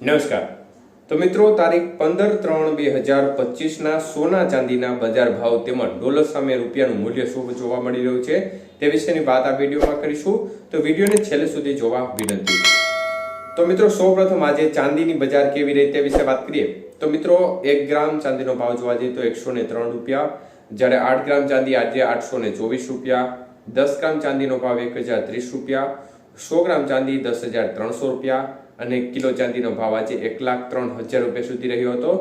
નમસ્કાર. તો મિત્રો, તારીખ પંદર ત્રણ બે હજાર પચીસના સોના ચાંદીના બજાર ભાવ તેમજ ડોલર સામે રૂપિયાનું મૂલ્ય શું જોવા મળી રહ્યું છે. તે વિશેની વાત આ વિડીયોમાં કરીશું. તો વિડીયોને છેલ્લે સુધી જોવા વિનંતી. તો મિત્રો, સૌપ્રથમ આજે ચાંદીની બજાર કેવી રહી તે વિશે વાત કરીએ. તો મિત્રો, એક ગ્રામ ચાંદીનો ભાવ જોવા જઈએ તો એકસો ને ત્રણ રૂપિયા. જ્યારે આઠ ગ્રામ ચાંદી આજે આઠસો ને ચોવીસ રૂપિયા. દસ ગ્રામ ચાંદીનો ભાવ એક હજાર ત્રીસ રૂપિયા. સો ગ્રામ ચાંદી દસ હજાર ત્રણસો રૂપિયા. અને કિલો ચાંદીનો ભાવ આજે એક લાખ ત્રણ હજાર રૂપિયા સુધી રહ્યો હતો.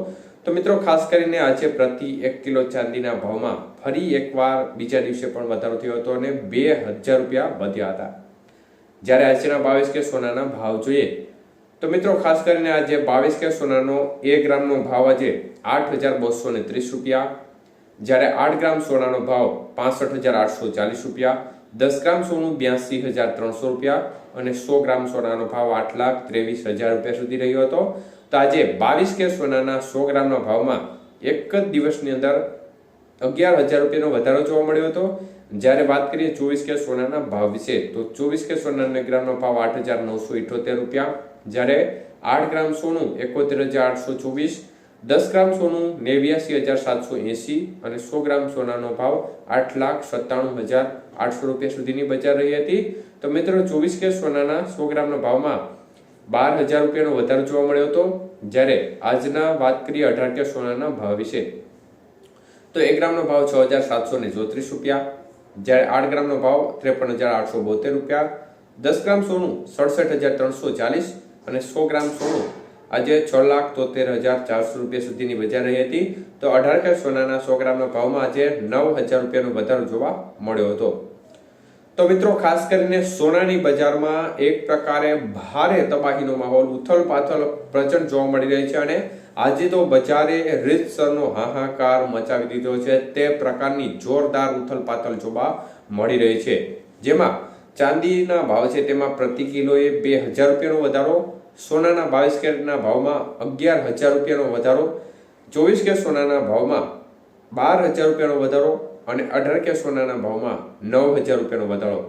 તો મિત્રો, ખાસ કરીને આજે પ્રતિ એક કિલો ચાંદીના ભાવમાં ફરી એકવાર બીજા દિવસે પણ વધારો થયો હતો અને બે હજાર રૂપિયા વધ્યા હતા. જ્યારે આજના બાવીસ કે સોનાના ભાવ જોઈએ. તો મિત્રો, ખાસ કરીને આજે બાવીસ કે સોનાનો એક ગ્રામનો ભાવ આજે આઠ હજાર બસો ત્રીસ રૂપિયા જ્યારે આઠ ગ્રામ સોનાનો ભાવ પાસઠ હજાર આઠસો ચાલીસ રૂપિયા, દસ ગ્રામ સોનું બ્યાસી હજાર ત્રણસો રૂપિયા અને સો ગ્રામ સોનાનો ભાવ આઠ લાખ ત્રેવીસ હજાર રૂપિયા સુધી રહ્યો હતો. તો આજે બાવીસ કે સોનાના સો ગ્રામના ભાવમાં એક જ દિવસની અંદર અગિયાર હજાર રૂપિયાનો વધારો જોવા મળ્યો હતો. જ્યારે વાત કરીએ ચોવીસ કે સોનાના ભાવ વિશે, તો ચોવીસ કે સોનાના ગ્રામનો ભાવ આઠ હજાર નવસો ઇઠોતેર રૂપિયા. જ્યારે આઠ ગ્રામ સોનું એકોતેર હજાર આઠસો ચોવીસ દસ ગ્રામ સોનું નેવ્યાસી હજાર સાતસો એંસી અને સો ગ્રામ સોનાનો ભાવ આઠ લાખ સત્તાણું હજાર આઠસો રૂપિયા સુધીની બજાર રહી હતી. તો મિત્રો, ચોવીસ કે સોનાના સો ગ્રામના ભાવમાં બાર હજાર રૂપિયાનો વધારો જોવા મળ્યો હતો, જ્યારે આજના વાત કરીએ અઢાર કે સોનાના ભાવ વિશે. તો એક ગ્રામનો ભાવ છ હજાર સાતસો ને ચોત્રીસ રૂપિયા, જ્યારે આઠ ગ્રામનો ભાવ ત્રેપન હજાર આઠસો બોતેર રૂપિયા, દસ ગ્રામ સોનું સડસઠ હજાર ત્રણસો ચાલીસ અને સો ગ્રામ સોનું આજે છ લાખ તોતેર હજાર ચારસો રૂપિયા સુધીની બજાર રહી હતી. તો અઢાર કે સોનાના સો ગ્રામના ભાવમાં આજે નવ હજાર રૂપિયાનો વધારો જોવા મળ્યો હતો. તો મિત્રો, ખાસ કરીને સોનાની બજારમાં એક પ્રકારે ભારે તબાહીનો માહોલ, ઉથલ પાથલ પ્રચંડ જોવા મળી રહી છે અને આજે તો બજારે રીતસરનો હાહાકાર મચાવી દીધો છે. તે પ્રકારની જોરદાર ઉથલ પાથલ જોવા મળી રહી છે. જેમાં ચાંદીના ભાવ છે તેમાં પ્રતિ કિલોએ બે હજાર રૂપિયાનો વધારો, સોનાના બાવીસ કેરેટના ભાવમાં અગિયાર હજાર રૂપિયાનો વધારો, ચોવીસ કે સોનાના ભાવમાં બાર હજાર રૂપિયાનો વધારો અને અઢાર કે સોનાના ભાવમાં નવ હજાર રૂપિયાનો વધારો.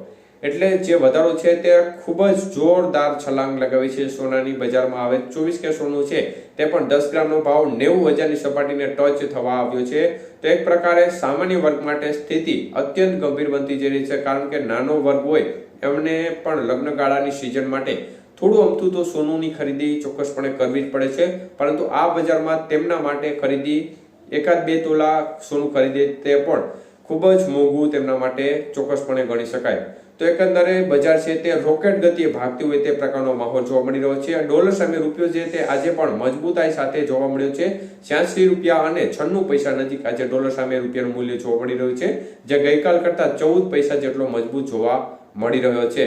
એટલે જે વધારો છે તે ખૂબ જ જોરદાર છલાંગ લગાવી છે સોનાની બજારમાં. આવે ચોવીસ કે સોનું છે તે પણ દસ ગ્રામનો ભાવ નેવું હજારની સપાટીને ટચ થવા આવ્યો છે. તો એક પ્રકારે સામાન્ય વર્ગ માટે સ્થિતિ અત્યંત ગંભીર બનતી જઈ રહી છે, કારણ કે નાનો વર્ગ હોય એમને પણ લગ્નગાળાની સિઝન માટે થોડું અમથું તો સોનુની ખરીદી ચોક્કસપણે કરવી જ પડે છે. પરંતુ આ બજારમાં તેમના માટે ખરીદી એકાદ બે તોલા સોનું ખરીદે તે પણ ખૂબ જ મોંઘું તેમના માટે ચોક્કસપણે ગણી શકાય. તો એકંદરે બજાર છે તે રોકેટ ગતિએ ભાગતી હોય તે પ્રકારનો માહોલ જોવા મળી રહ્યો છે. ડોલર સામે રૂપિયો છે તે આજે પણ મજબૂતાઈ સાથે જોવા મળ્યો છે. છ્યાસી રૂપિયા અને છન્નું પૈસા નજીક આજે ડોલર સામે રૂપિયાનું મૂલ્ય જોવા મળી રહ્યું છે, જે ગઈકાલ કરતા ચૌદ પૈસા જેટલો મજબૂત જોવા મળી રહ્યો છે.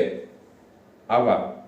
આભાર.